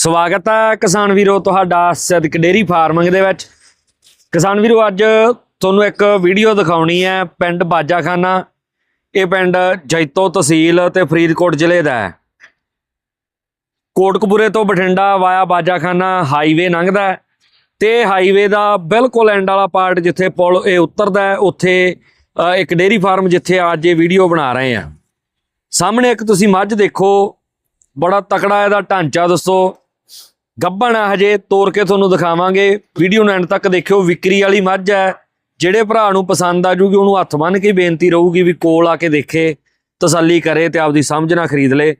ਸਵਾਗਤ ਹੈ ਕਿਸਾਨ ਵੀਰੋ ਤੁਹਾਡਾ ਸਦਕ ਡੇਰੀ ਫਾਰਮਿੰਗ ਦੇ ਵਿੱਚ। ਕਿਸਾਨ ਵੀਰੋ, ਅੱਜ ਤੁਹਾਨੂੰ ਇੱਕ ਵੀਡੀਓ ਦਿਖਾਉਣੀ ਹੈ ਪਿੰਡ ਬਾਜਾਖਾਨਾ। ਇਹ ਪਿੰਡ ਜੈਤੋ ਤਹਿਸੀਲ ਤੇ ਫਰੀਦਕੋਟ ਜ਼ਿਲ੍ਹੇ ਦਾ ਹੈ। ਕੋਟਕਪੂਰੇ ਤੋਂ ਬਠਿੰਡਾ ਵਾਇਆ ਬਾਜਾਖਾਨਾ ਹਾਈਵੇ ਲੰਘਦਾ ਹੈ ਤੇ ਹਾਈਵੇ ਦਾ ਬਿਲਕੁਲ ਐਂਡ ਵਾਲਾ ਪਾਰਟ ਜਿੱਥੇ ਪੁਲ ਇਹ ਉਤਰਦਾ ਹੈ, ਉੱਥੇ ਇੱਕ ਡੇਰੀ ਫਾਰਮ ਜਿੱਥੇ ਅੱਜ ਇਹ ਵੀਡੀਓ ਬਣਾ ਰਹੇ ਆ ਸਾਹਮਣੇ ਇੱਕ ਤੁਸੀਂ ਮੱਝ ਦੇਖੋ, ਬੜਾ ਤਕੜਾ ਇਹਦਾ ਢਾਂਚਾ ਦੱਸੋ। ਗੱਬਣ ਆ ਹਜੇ ਤੋੜ ਕੇ ਤੁਹਾਨੂੰ ਦਿਖਾਵਾਂਗੇ। ਵੀਡੀਓ ਨੂੰ ਐਂਡ ਤੱਕ ਦੇਖਿਓ ਵਿਕਰੀ ਵਾਲੀ ਮੱਝ ਹੈ। ਜਿਹੜੇ ਭਰਾ ਨੂੰ ਪਸੰਦ ਆ ਜੂਗੀ ਉਹਨੂੰ ਹੱਥ ਬੰਨ ਕੇ ਬੇਨਤੀ ਰਹੂਗੀ ਵੀ ਕੋਲ ਆ ਕੇ ਦੇਖੇ ਤਸੱਲੀ ਕਰੇ ਤੇ ਆਪਦੀ ਸਮਝ ਨਾਲ ਖਰੀਦ ਲੇ।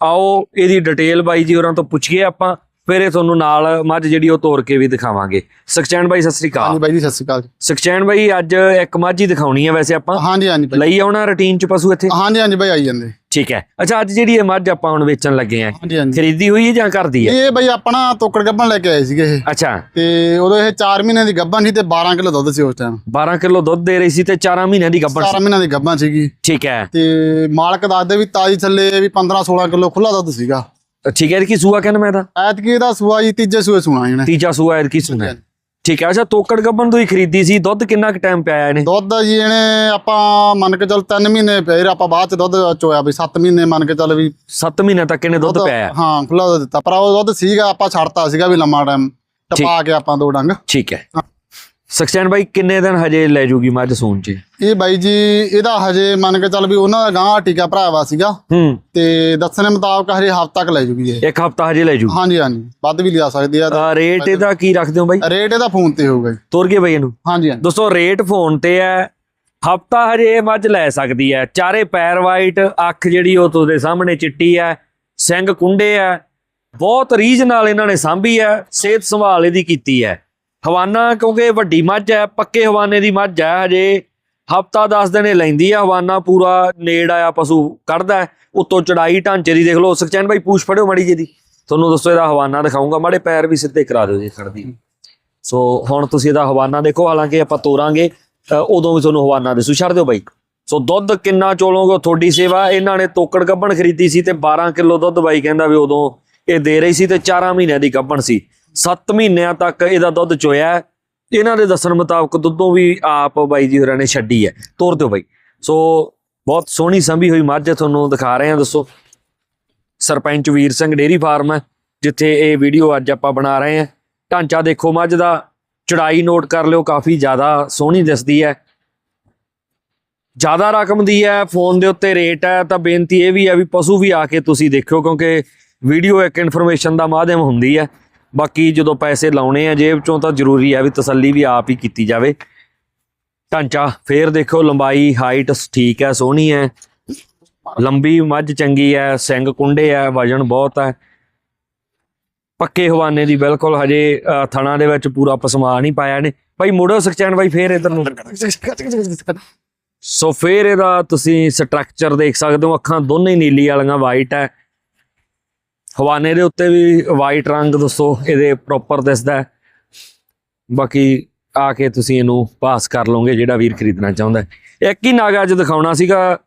ਆਓ ਇਹਦੀ ਡਿਟੇਲ ਬਾਈ ਜੀ ਹੋਰਾਂ ਤੋਂ ਪੁੱਛੀਏ ਆਪਾਂ ਫਿਰ ਇਹ ਤੁਹਾਨੂੰ ਨਾਲ ਮੱਝ ਜਿਹੜੀ ਉਹ ਤੋੜ ਕੇ ਵੀ ਦਿਖਾਵਾਂਗੇ। ਸਖਚੈਨ ਬਾਈ ਸਤਿ ਸ੍ਰੀ ਹਾਂਜੀ ਅਕਾਲ ਬਾਈ ਜੀ ਸਤਿ ਸ਼੍ਰੀ ਅਕਾਲ ਸਖਚੈਨ ਬਾਈ ਅੱਜ ਇੱਕ ਮੱਝ ਹੀ ਦਿਖਾਉਣੀ ਹੈ ਵੈਸੇ ਆਪਾਂ। ਹਾਂਜੀ ਹਾਂਜੀ ਲਈ ਆਉਣਾ ਰੁਟੀਨ ਚ ਪਸ਼ੂ ਇੱਥੇ? ਹਾਂਜੀ ਹਾਂਜੀ ਬਾਈ ਆਈ ਜਾਂਦੇ। ਠੀਕ ਹੈ। ਅੱਛਾ ਅੱਜ ਜਿਹੜੀ ਇਹ ਮੱਝ ਆਪਾਂ ਹੁਣ ਵੇਚਣ ਲੱਗੇ ਆ ਹਾਂਜੀ ਹਾਂਜੀ। ਖਰੀਦੀ ਹੋਈ ਹੈ ਜਾਂ ਕਰਦੀ ਹੈ? ਇਹ ਬਾਈ ਆਪਣਾ ਤੋਕੜ ਗੱਬਣ ਲੈ ਕੇ ਆਏ ਸੀਗੇ ਇਹ। ਅੱਛਾ। ਤੇ ਉਦੋਂ ਇਹ 4 ਮਹੀਨਿਆਂ ਦੀ ਗੱਬਣ ਸੀ ਤੇ 12 ਕਿਲੋ ਦੁੱਧ ਸੀ ਉਸ ਟਾਈਮ 12 ਕਿਲੋ ਦੁੱਧ ਦੇ ਰਹੀ ਸੀ ਤੇ 4 ਮਹੀਨਿਆਂ ਦੀ ਗੱਭਣ 4 ਸੀ ਮਹੀਨਿਆਂ ਦੀ ਗੱਬਣ ਸੀਗੀ। ਠੀਕ ਹੈ। ਤੇ ਮਾਲਕ ਦੱਸਦੇ ਵੀ ਤਾਜੀ ਥੱਲੇ ਵੀ 15 16 ਕਿਲੋ ਖੁੱਲਾ ਦੁੱਧ ਸੀਗਾ। ਠੀਕ ਹੈ ਕੀ ਸੂਆ ਕਹਿੰਦਾ ਮੈਂ ਤਾਂ ਐਤਕੀ ਇਹਦਾ ਸੂਆ ਜੀ ਤੀਜੇ ਸੂਏ ਸੁਣਾ ਇਹਨੇ। ਤੀਜਾ ਸੂਆ ਐਦ ਕੀ ਸੁਣਾ ਠੀਕ ਹੈ ਅੱਛਾ ਤੋਕੜ ਗੱਭਣ ਤੋਂ ਹੀ ਖਰੀਦੀ ਸੀ ਦੁੱਧ ਕਿੰਨਾ ਕੁ ਟਾਈਮ ਪਿਆ ਇਹਨੇ? ਦੁੱਧ ਜੀ ਇਹਨੇ ਆਪਾਂ ਮੰਨ ਕੇ ਚੱਲ 3 ਮਹੀਨੇ ਫਿਰ ਆਪਾਂ ਬਾਅਦ ਚ ਦੁੱਧ ਚੋਇਆ ਵੀ 7 ਮਹੀਨੇ ਮੰਨ ਕੇ ਚੱਲ ਵੀ 7 ਮਹੀਨੇ ਤੱਕ ਇਹਨੇ ਦੁੱਧ ਪਿਆ ਹੈ। ਖੁੱਲਾ ਦਿੱਤਾ ਪਰ ਉਹ ਦੁੱਧ ਸੀਗਾ ਆਪਾਂ ਛੱਡਤਾ ਸੀਗਾ ਵੀ ਲੰਮਾ ਟਾਈਮ ਟਪਾ ਕੇ ਆਪਾਂ ਦੋ ਡੰਗ। ਠੀਕ ਹੈ। ਸਖਚੈਨ ਬਾਈ ਕਿੰਨੇ ਦਿਨ ਹਜੇ ਲੈ ਜੂਗੀ ਮੱਝ ਸੂਣ ਚ ਇਹ ਬਾਈ ਜੀ ਇਹਦਾ ਹਜੇ ਮੰਨ ਕੇ ਚੱਲ ਵੀ ਉਹਨਾਂ ਦਾ ਗਾਂ ਟੀਕਾ ਭਰਾਵਾ ਸੀਗਾ। ਹੂੰ। ਤੇ ਦੱਸਣ ਦੇ ਮੁਤਾਬਕ ਹਜੇ ਹਫ਼ਤਾ ਤੱਕ ਲੈ ਜੂਗੀ ਇਹ। ਇੱਕ ਹਫਤਾ ਹਜੇ ਲੈ ਜੂ ਹਾਂਜੀ ਹਾਂਜੀ। ਵੱਧ ਵੀ ਲਿਆ ਸਕਦੀ ਆ। ਆ ਰੇਟ ਇਹਦਾ ਕੀ ਰੱਖਦੇ ਹੋ ਬਾਈ? ਰੇਟ ਇਹਦਾ ਫੋਨ ਤੇ ਹੋਊਗਾ ਜੀ। ਤੋਰ ਗਏ ਬਾਈ ਇਹਨੂੰ। ਹਾਂਜੀ ਹਾਂਜੀ। ਦੋਸਤੋ ਰੇਟ ਫੋਨ ਤੇ ਹੈ। ਹਫਤਾ ਹਜੇ ਇਹ ਮੱਝ ਲੈ ਸਕਦੀ ਹੈ। ਚਾਰੇ ਪੈਰ ਵਾਈਟ ਅੱਖ ਜਿਹੜੀ ਉਹ ਤੁਹਾਡੇ ਸਾਹਮਣੇ ਚਿੱਟੀ ਹੈ। ਸਿੰਘ ਕੁੰਡੇ ਹੈ। ਬਹੁਤ ਰੀਝ ਨਾਲ ਇਹਨਾਂ ਨੇ ਸਾਂਭੀ ਹੈ। ਸਿਹਤ ਸੰਭਾਲ ਇਹਦੀ ਕੀਤੀ ਹੈ। ਹਵਾਨਾ ਕਿਉਂਕਿ ਵੱਡੀ ਮੱਝ ਹੈ ਪੱਕੇ ਹਵਾਨੇ ਦੀ ਮੱਝ ਹੈ ਹਜੇ ਹਫਤਾ 10 ਦਿਨ ਇਹ ਲੈਂਦੀ ਹੈ ਹਵਾਨਾ ਪੂਰਾ ਨੇੜ ਆਇਆ ਪਸ਼ੂ ਕੱਢਦਾ ਉੱਤੋਂ ਚੜਾਈ ਢਾਂਚੇ ਦੀ ਦੇਖ ਲਓ ਸੁਖਚੈਨ ਭਾਈ ਪੂਛ ਫੜਿਓ ਮਾੜੀ ਜੀ ਦੀ। ਤੁਹਾਨੂੰ ਦੱਸੋ ਇਹਦਾ ਹਵਾਨਾ ਦਿਖਾਉਂਗਾ ਮਾੜੇ ਪੈਰ ਵੀ ਸਿੱਧੇ ਕਰਾ ਦਿਓ ਜੀ ਖੜਦੀ ਸੋ ਹੁਣ ਤੁਸੀਂ ਇਹਦਾ ਹਵਾਨਾ ਦੇਖੋ ਹਾਲਾਂਕਿ ਆਪਾਂ ਤੋਰਾਂਗੇ ਅ, ਉਦੋਂ ਵੀ ਤੁਹਾਨੂੰ ਹਵਾਨਾ ਦੇ ਛੱਡ ਦਿਓ ਬਾਈ। ਸੋ ਦੁੱਧ ਕਿੰਨਾ ਚੋਲੋਗੇ ਤੁਹਾਡੀ ਸੇਵਾ ਇਹਨਾਂ ਨੇ ਤੋਕੜ ਗੱਬਣ ਖਰੀਦੀ ਸੀ ਤੇ 12 ਕਿਲੋ ਦੁੱਧ ਬਾਈ ਕਹਿੰਦਾ ਵੀ ਉਦੋਂ ਇਹ ਦੇ ਰਹੀ ਸੀ ਤੇ 4 ਮਹੀਨਿਆਂ ਦੀ ਗੱਬਣ ਸੀ। 7 ਮਹੀਨਿਆਂ ਤੱਕ ਇਹਦਾ ਦੁੱਧ ਚੋਇਆ ਹੈ। ਇਹਨਾਂ ਦੇ ਦੱਸਣ ਮੁਤਾਬਕ ਦੁੱਧੋਂ ਵੀ ਆਪ ਬਾਈ ਜੀ ਹੋਰਾਂ ਨੇ ਛੱਡੀ ਹੈ। ਤੋਰ ਦਿਓ ਬਾਈ। ਸੋ ਬਹੁਤ ਸੋਹਣੀ ਸੰਭੀ ਹੋਈ ਮੱਝ, ਤੁਹਾਨੂੰ ਦਿਖਾ ਰਹੇ ਹਾਂ, ਦੱਸੋ। ਸਰਪੰਚ ਵੀਰ ਸਿੰਘ ਡੇਰੀ ਫਾਰਮ ਹੈ, ਜਿੱਥੇ ਇਹ ਵੀਡੀਓ ਅੱਜ ਆਪਾਂ ਬਣਾ ਰਹੇ ਹਾਂ। ਢਾਂਚਾ ਦੇਖੋ ਮੱਝ ਦਾ, ਚੜਾਈ ਨੋਟ ਕਰ ਲਿਓ, ਕਾਫੀ ਜ਼ਿਆਦਾ ਸੋਹਣੀ ਦਿਸਦੀ ਹੈ। ਜ਼ਿਆਦਾ ਰਕਮ ਦੀ ਹੈ, ਫੋਨ ਦੇ ਉੱਤੇ ਰੇਟ ਹੈ, ਤਾਂ ਬੇਨਤੀ ਇਹ ਵੀ ਹੈ ਵੀ ਪਸ਼ੂ ਵੀ ਆ ਕੇ ਤੁਸੀਂ ਦੇਖਿਓ, ਕਿਉਂਕਿ ਵੀਡੀਓ ਇੱਕ ਇਨਫੋਰਮੇਸ਼ਨ ਦਾ ਮਾਧਿਅਮ ਹੁੰਦੀ ਹੈ। ਬਾਕੀ ਜਦੋਂ ਪੈਸੇ ਲਾਉਣੇ ਆ ਜੇਬ ਚੋਂ ਤਾਂ ਜ਼ਰੂਰੀ ਹੈ ਵੀ ਤਸੱਲੀ ਵੀ ਆਪ ਹੀ ਕੀਤੀ ਜਾਵੇ। ਢਾਂਚਾ ਫੇਰ ਦੇਖੋ ਲੰਬਾਈ ਹਾਈਟ ਠੀਕ ਹੈ, ਸੋਹਣੀ ਹੈ। ਲੰਬੀ ਮੱਝ ਚੰਗੀ ਹੈ, ਸਿੰਘ ਕੁੰਡੇ ਹੈ, ਵਜਨ ਬਹੁਤ ਹੈ। ਪੱਕੇ ਹਵਾਨੇ ਦੀ ਬਿਲਕੁਲ ਹਜੇ ਥਣਾ ਦੇ ਵਿੱਚ ਪੂਰਾ ਪਸਮਾ ਨਹੀਂ ਪਾਇਆ ਨੇ। ਭਾਈ ਮੁੜੋ ਸਕਚੈਨ ਭਾਈ ਫੇਰ ਇਧਰ ਨੂੰ। ਸੋ ਫੇਰ ਇਹਦਾ ਤੁਸੀਂ ਸਟਰਕਚਰ ਦੇਖ ਸਕਦੇ ਹੋ, ਅੱਖਾਂ ਦੋਨੇ ਨੀਲੀ ਵਾਲੀਆਂ ਵਾਈਟ ਹੈ। ਹਵਾਨੇ ਦੇ ਉੱਤੇ ਵੀ ਵਾਈਟ ਰੰਗ ਦੱਸੋ, ਇਹਦੇ ਪ੍ਰੋਪਰ ਦਿਸਦਾ ਬਾਕੀ ਆ ਕੇ ਤੁਸੀਂ ਇਹਨੂੰ ਪਾਸ ਕਰ ਲਓਗੇ, ਜਿਹੜਾ ਵੀਰ ਖਰੀਦਣਾ ਚਾਹੁੰਦਾ ਇੱਕ ਹੀ ਨਾਗ ਅੱਜ ਦਿਖਾਉਣਾ ਸੀਗਾ,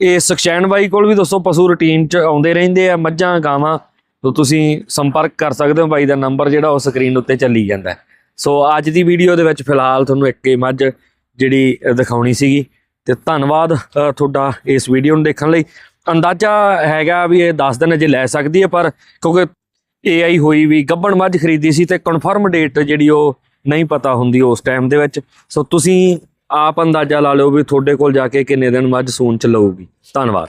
ਇਹ ਸਖਸ਼ੈਨ ਬਾਈ ਕੋਲ ਵੀ ਦੋਸਤੋ ਪਸ਼ੂ ਰੂਟੀਨ ਚ ਆਉਂਦੇ ਰਹਿੰਦੇ ਆ, ਮੱਝਾਂ, ਗਾਵਾਂ, ਤੋਂ ਤੁਸੀਂ ਸੰਪਰਕ ਕਰ ਸਕਦੇ ਹੋ ਬਾਈ ਦਾ ਨੰਬਰ ਜਿਹੜਾ ਉਹ ਸਕਰੀਨ ਉੱਤੇ ਚੱਲੀ ਜਾਂਦਾ ਸੋ ਅੱਜ ਦੀ ਵੀਡੀਓ ਦੇ ਵਿੱਚ ਫਿਲਹਾਲ ਤੁਹਾਨੂੰ ਇੱਕ ਹੀ ਮੱਝ ਜਿਹੜੀ ਦਿਖਾਉਣੀ ਸੀਗੀ। ਤੇ ਧੰਨਵਾਦ ਤੁਹਾਡਾ ਇਸ ਵੀਡੀਓ ਨੂੰ ਦੇਖਣ ਲਈ। ਅੰਦਾਜ਼ਾ ਹੈਗਾ ਵੀ ਇਹ 10 ਦਿਨ ਅਜੇ ਲੈ ਸਕਦੀ ਹੈ, ਪਰ ਕਿਉਂਕਿ ਏਆਈ ਹੋਈ ਵੀ, ਗੱਬਣ ਮੱਝ ਖਰੀਦੀ ਸੀ ਤੇ ਕਨਫਰਮ ਡੇਟ ਜਿਹੜੀ ਉਹ ਨਹੀਂ ਪਤਾ ਹੁੰਦੀ ਉਸ ਟਾਈਮ ਦੇ ਵਿੱਚ। ਸੋ ਤੁਸੀਂ ਆਪ ਅੰਦਾਜ਼ਾ ਲਾ ਲਿਓ ਵੀ ਤੁਹਾਡੇ ਕੋਲ ਜਾ ਕੇ ਕਿੰਨੇ ਦਿਨ ਮੱਝ ਸੂਣ ਚ ਲਊਗੀ। ਧੰਨਵਾਦ।